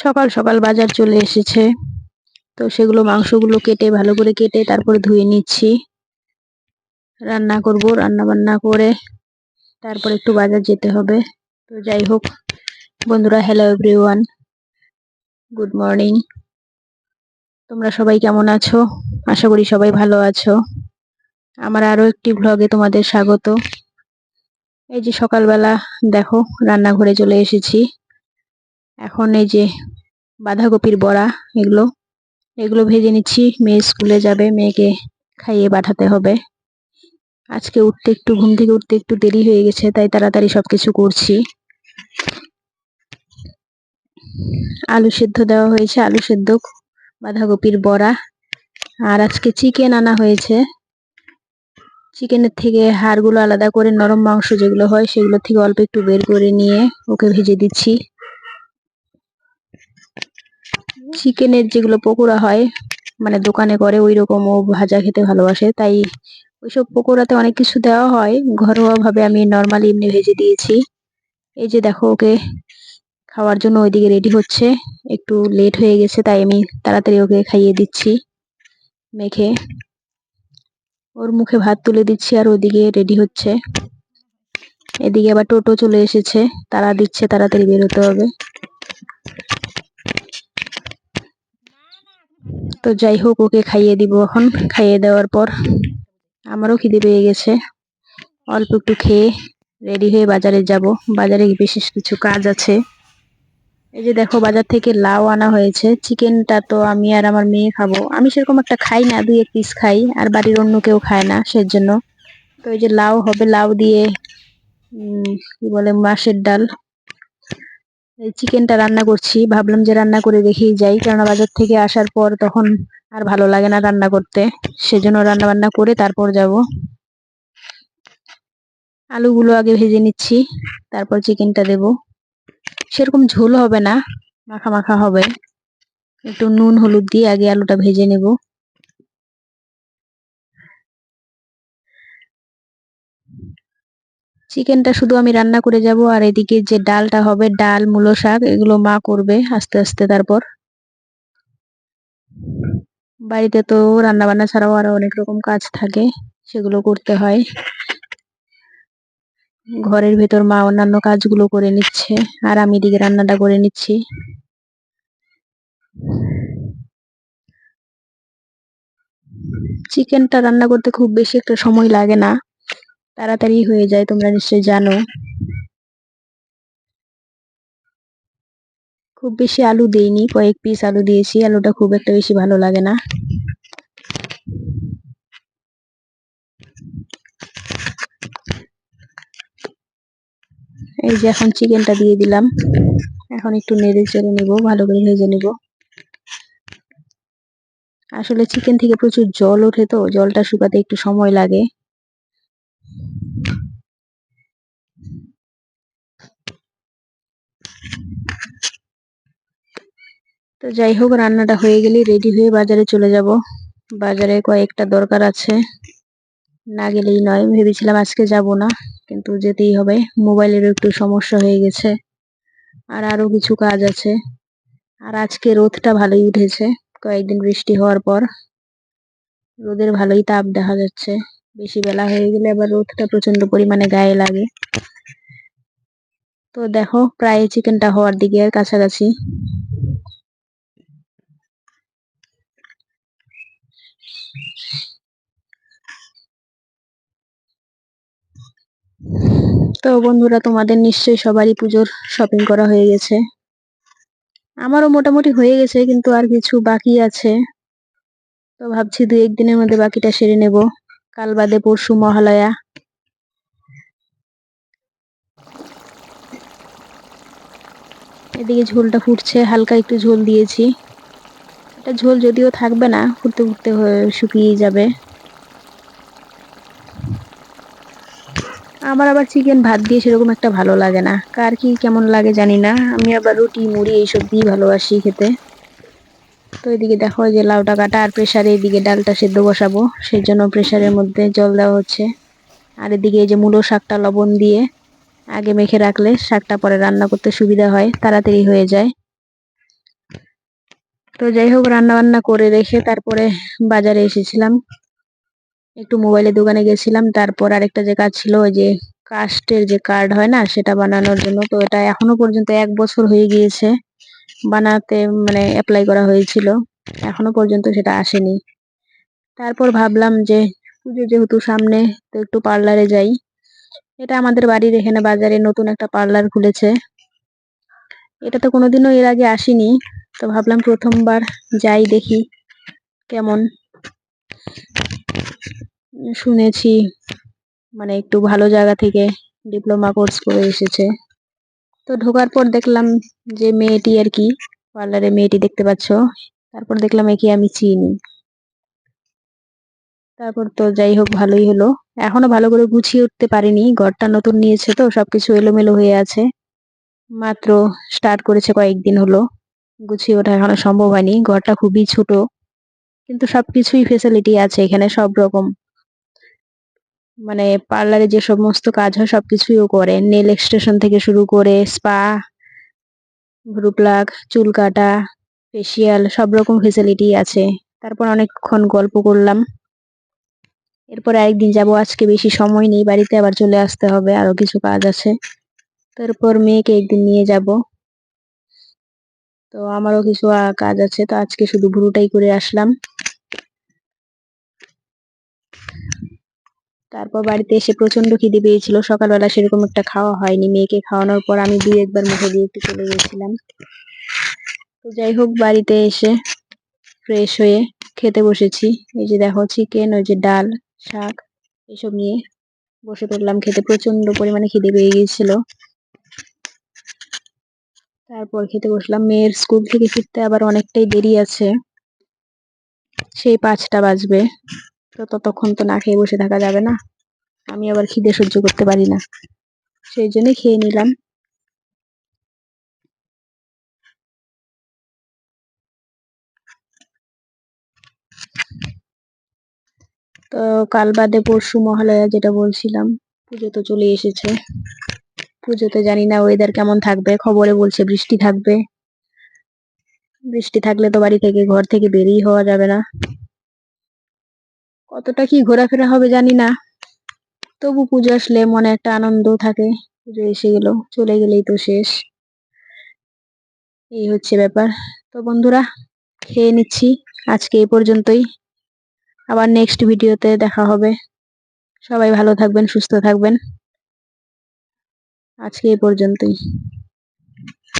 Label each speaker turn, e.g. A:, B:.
A: সকাল সকাল বাজার চলে এসেছে। তো সেগুলো মাংসগুলো কেটে ভালো করে কেটে তারপরে ধুয়ে নিচ্ছি। রান্না করব, রান্না বান্না করে তারপর একটু বাজার যেতে হবে। তো যাই হোক, বন্ধুরা হ্যালো এভরিওয়ান গুড মর্নিং তোমরা সবাই কেমন আছো? আশা করি সবাই ভালো আছো। আমার আরও একটি ভ্লগে তোমাদের স্বাগত। এই যে সকালবেলা দেখো, রান্নাঘরে চলে এসেছি। এখন এই যে বাঁধাকপির বড়া এগুলো এগুলো ভেজে নিচ্ছি। মেয়ে স্কুলে যাবে, মেয়েকে খাইয়ে পাঠাতে হবে। আজকে উঠতে একটু, ঘুম থেকে উঠতে একটু দেরি হয়ে গেছে, তাই তাড়াতাড়ি সবকিছু করছি। আলু সেদ্ধ দেওয়া হয়েছে, আলু সেদ্ধ, বাঁধাকপির বড়া। আর আজকে চিকেন আনা হয়েছে। চিকেনের থেকে হাড়গুলো আলাদা করে নরম মাংস যেগুলো হয়, সেগুলো থেকে অল্প একটু বের করে নিয়ে ওকে ভেজে দিচ্ছি। চিকেনের যেগুলো পকোড়া হয় মানে দোকানে করে ওই রকম ও ভাজা খেতে ভালোবাসে, তাই ওইসব পকোড়াতে অনেক কিছু দেওয়া হয়। ঘরোয়াভাবে আমি নর্মালি এমনি ভেজে দিয়েছি। এই যে দেখো ওকে খাওয়ার জন্য ওইদিকে রেডি হচ্ছে। একটু লেট হয়ে গেছে, তাই আমি তাড়াতাড়ি ওকে খাইয়ে দিচ্ছি, মেখে। ওর মুখে ভাত তুলে দিচ্ছি আর ওদিকে রেডি হচ্ছে। এদিকে আবার টোটো চলে এসেছে। তারা দিচ্ছে, তাড়াতাড়ি বেরোতে হবে। তো যাই হোক, ওকে খাইয়ে দিব এখন। খাইয়ে দেওয়ার পর আমারও খিদে পেয়ে গেছে। অল্প একটু খেয়ে রেডি হয়ে বাজারে যাব। বাজারে বিশেষ কিছু কাজ আছে। এই যে দেখো বাজার থেকে লাউ আনা হয়েছে। চিকেনটা তো আমি আর আমার মেয়ে খাব। আমি সেরকম একটা খাই না, দুই এক পিস খাই। আর বাড়ির অন্য কেউ খায় না সেজন্য। তো এই যে লাউ হবে, লাউ দিয়ে কি বলে, মাছের ডাল। এই চিকেনটা রান্না করছি। ভাবলাম যে রান্না করে রেখেই যাই। কেননা বাজার থেকে আসার পর তখন আর ভালো লাগে না রান্না করতে। সেজন্য রান্না বান্না করে তারপর যাব। আলুগুলো আগে ভেজে নিচ্ছি। তারপর চিকেনটা দেব। সেরকম ঝোল হবে না, মাখা মাখা হবে। একটু নুন, হলুদ দিয়ে আগে আলুটা ভেজে নেব। চিকেনটা শুধু আমি রান্না করে যাব, আর এদিকে যে ডালটা হবে, ডাল, মূলো শাক, এগুলো মা করবে আস্তে আস্তে তারপর। বাড়িতে তো রান্না বান্না ছাড়াও আরও অনেক রকম কাজ থাকে, সেগুলো করতে হয়। ঘরের ভেতর মা অন্যান্য কাজগুলো করে নিচ্ছে, আর আমি এদিকে রান্নাটা করে নিচ্ছি। চিকেনটা রান্না করতে খুব বেশি একটা সময় লাগে না, তাড়াতাড়ি হয়ে যায়, তোমরা নিশ্চয়ই জানো। খুব বেশি আলু দেইনি, কয়েক পিস আলু দিয়েছি, আলুটা খুব একটা বেশি ভালো লাগে না। এই যে এখন চিকেনটা দিয়ে দিলাম। এখন একটু নেড়ে চেড়ে নেব, ভালো করে ভেজে নেব। আসলে চিকেন থেকে প্রচুর জল ওঠে তো, জলটা শুকাতে একটু সময় লাগে। তো যাই হোক, রান্নাটা হয়ে গেলেই রেডি হয়ে বাজারে চলে যাব। বাজারে কয়েকটা দরকার আছে। না গেলেই নয়। ভেবেছিলাম আজকে যাব না, কিন্তু যেতেই হবে। মোবাইলেরও একটু সমস্যা হয়ে গেছে। আর আরও কিছু কাজ আছে। আর আজকে রোদটা ভালোই উঠেছে। কয়েকদিন বৃষ্টি হওয়ার পর রোদের ভালোই তাপ দেখা যাচ্ছে। বেশি বেলা হয়ে গেলে আবার রোদটা প্রচণ্ড পরিমাণে গায়ে লাগে। তো দেখো, প্রায় চিকেনটা হওয়ার দিকে কাছাকাছি। তো বন্ধুরা, তোমাদের নিশ্চয়ই সবারই পুজোর শপিং করা হয়ে গেছে। আমারও মোটামুটি হয়ে গেছে, কিন্তু আর কিছু বাকি আছে। তো ভাবছি দু একদিনের মধ্যে বাকিটা সেরে নেব। কাল বাদে পরশু মহালয়া। এদিকে ঝোলটা ফুটছে, হালকা একটু ঝোল দিয়েছি। এটা ঝোল যদিও থাকবে না ফুটতে ফুটতে শুকিয়ে যাবে। আমার আবার চিকেন ভাত দিয়ে সেরকম একটা ভালো লাগে না। কার কি কেমন লাগে জানি না। আমি আবার রুটি, মুড়ি এইসব দিয়ে ভালোবাসি খেতে। তো এদিকে দেখো যে লাউটা কাটা আর প্রেশারে এদিকে ডালটা সেদ্ধ বসাবো। সেই জন্য প্রেশারের মধ্যে জল দেওয়া হচ্ছে। আর এদিকে এই যে মূলো শাকটা লবণ দিয়ে আগে মেখে রাখলে শাকটা পরে রান্না করতে সুবিধা হয়, তাড়াতাড়ি হয়ে যায়। তো যাই হোক রান্না বান্না করে রেখে তারপরে বাজারে এসেছিলাম। একটু মোবাইলের দোকানে গেছিলাম, তারপর আরেকটা যে কাজ ছিল, ওই যে কাস্টের যে কার্ড হয় না, সেটা বানানোর জন্য। তো এটা এখনও পর্যন্ত এক বছর হয়ে গিয়েছে, বানাতে মানে অ্যাপ্লাই করা হয়েছিল, এখনও পর্যন্ত সেটা আসেনি। তারপর ভাবলাম যে পুজো যেহেতু সামনে, তো একটু পার্লারে যাই। এটা আমাদের বাড়ির এখানে বাজারে নতুন একটা পার্লার খুলেছে। এটা তো কোনোদিনও এর আগে আসিনি, তো ভাবলাম প্রথমবার যাই দেখি কেমন। শুনেছি মানে একটু ভালো জায়গা থেকে ডিপ্লোমা কোর্স করে এসেছে। তো ঢোকার পর দেখলাম যে মেয়েটি আর কি পার্লারে মেয়েটি দেখতে পাচ্ছ। তারপর দেখলাম একে আমি চিনি। তারপর তো যাই হোক, ভালোই হলো। এখনও ভালো করে গুছিয়ে উঠতে পারিনি। ঘরটা নতুন নিয়েছে তো, সবকিছু এলোমেলো হয়ে আছে। মাত্র স্টার্ট করেছে কয়েকদিন হলো। গুছিয়ে ওঠা এখনও সম্ভব হয়নি। ঘরটা খুবই ছোট। কিন্তু সবকিছুই ফেসিলিটি আছে এখানে, সব রকম। মানে পার্লারে যে সমস্ত কাজ হয়, সবকিছুই ও করে। নেল এক্সটেশন থেকে শুরু করে স্পা ভ্রু চুল কাটা ফেসিয়াল সব রকম ফেসিলিটি আছে। তারপর অনেকক্ষণ গল্প করলাম। এরপরে আরেকদিন যাব, আজকে বেশি সময় নেই, বাড়িতে আবার চলে আসতে হবে, আরও কিছু কাজ আছে। তারপর মেয়েকে একদিন নিয়ে যাব। তো আমারও কিছু কাজ আছে, তো আজকে শুধু ভুরুটাই করে আসলাম। তারপর বাড়িতে এসে প্রচণ্ড খিদে পেয়েছিল। সকালবেলা সেরকম একটা খাওয়া হয়নি। মেয়েকে খাওয়ানোর পর আমি দুই একবার মুখে দিয়ে একটু চলে গেছিলাম। তো যাই হোক, বাড়িতে এসে ফ্রেশ হয়ে খেতে বসেছি। এই যে দেখো চিকেন ওই যে ডাল, শাক, এসব নিয়ে বসে পড়লাম খেতে। প্রচণ্ড পরিমাণে খিদে পেয়ে গিয়েছিল। তারপর খেতে বসলাম। মেয়ের স্কুল থেকে ফিরতে আবার অনেকটাই দেরি আছে। সেই পাঁচটা বাজবে। ততক্ষণ তো না খেয়ে বসে থাকা যাবে না। আমি আবার খিদে সহ্য করতে পারি না। সেই জন্য খেয়ে নিলাম। তো কাল বাদে পরশু মহালয়া যেটা বলছিলাম, পুজো তো চলে এসেছে। পুজোতে জানি না ওয়েদার কেমন থাকবে, খবরে বলছে বৃষ্টি থাকবে। বৃষ্টি থাকলে তো বাড়ি থেকে, ঘর থেকে বেরিয়ে হওয়া যাবে না। কতটা কি ঘোরাফেরা হবে জানি না। তবু পুজো আসলে মনে একটা আনন্দ থাকে, পুজো এসে গেল, চলে গেলেই তো শেষ। এই হচ্ছে ব্যাপার। তো বন্ধুরা, খেয়ে নিচ্ছি। আজকে এই পর্যন্তই। আবার নেক্সট ভিডিওতে দেখা হবে। সবাই ভালো থাকবেন, সুস্থ থাকবেন। আজকে এই পর্যন্তই।